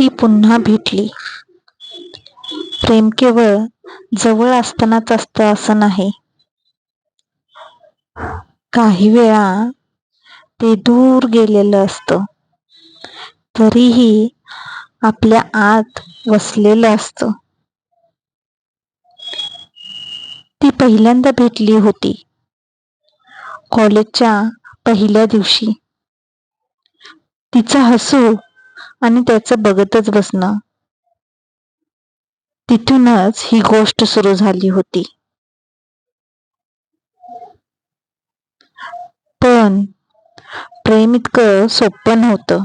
ती पुन्हा भेटली. प्रेम केवळ जवळ असतानाच असतं असं नाही. काही वेळा ते दूर गेलेलं असतं. तरीही आपल्या आत वसलेलं असतं. ती पहिल्यांदा भेटली होती. कॉलेजच्या पहिल्या दिवशी. तिचं हसू आणि त्याचं बघतच बसणं तिथूनच ही गोष्ट सुरू झाली होती. पण प्रेम इतकं सोपं नव्हतं.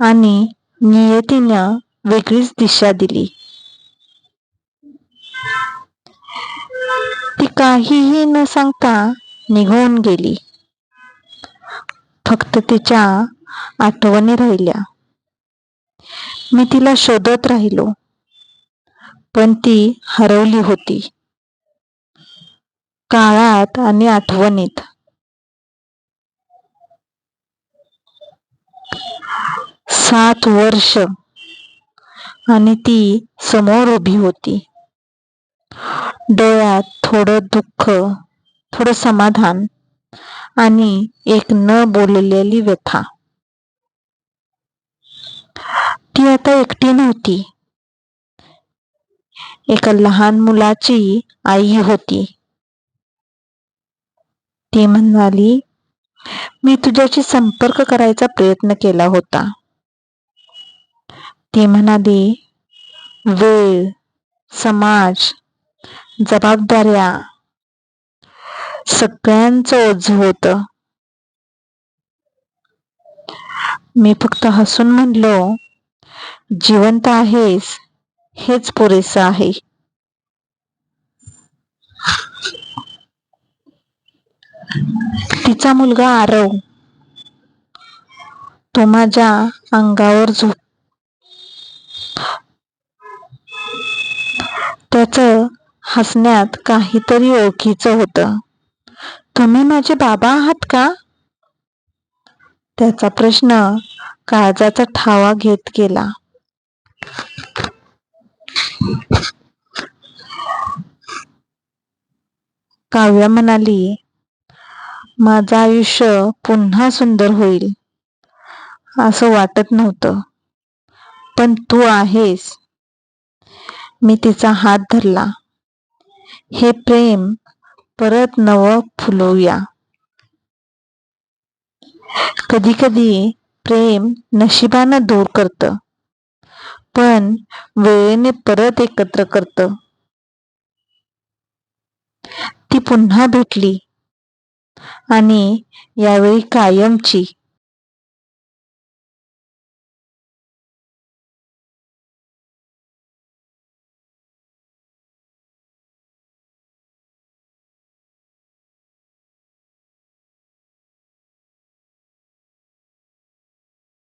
आणि नियतीनं वेगळीच दिशा दिली. ती काहीही न सांगता निघून गेली. फक्त तिच्या आठवणी राहिल्या. मी तिला शोधत राहिलो पण ती हरवली होती. काळात आणि आठवणीत. सात वर्ष आणि ती समोर उभी होती. डोळ्यात थोडं दुःख थोडं समाधान आणि एक न बोललेली व्यथा. ती आता एकटी नव्हती. एका लहान मुलाची आई होती. ती म्हणाली मी तुझ्याशी संपर्क करायचा प्रयत्न केला होता. ती म्हणाली वेळ समाज जबाबदाऱ्या सगळ्यांचं ओझ होत. मी फक्त हसून म्हणलो जिवंत आहेस हेच पुरेसं आहे. तिचा मुलगा आरव तो माझ्या अंगावर झोप. त्याच हसण्यात काहीतरी ओळखीचं होतं. तुम्ही माझे बाबा आहात का? त्याचा प्रश्न काळजाचा ठावा घेत गेला. काव्या म्हणाली माझं आयुष्य पुन्हा सुंदर होईल असं वाटत नव्हतं. पण तू आहेस. मी तिचा हात धरला. हे प्रेम परत नव फुलवूया. कधी कधी प्रेम नशिबानं दूर करतं. पण वेळेने परत एकत्र करत. ती पुन्हा भेटली. आणि यावेळी कायमची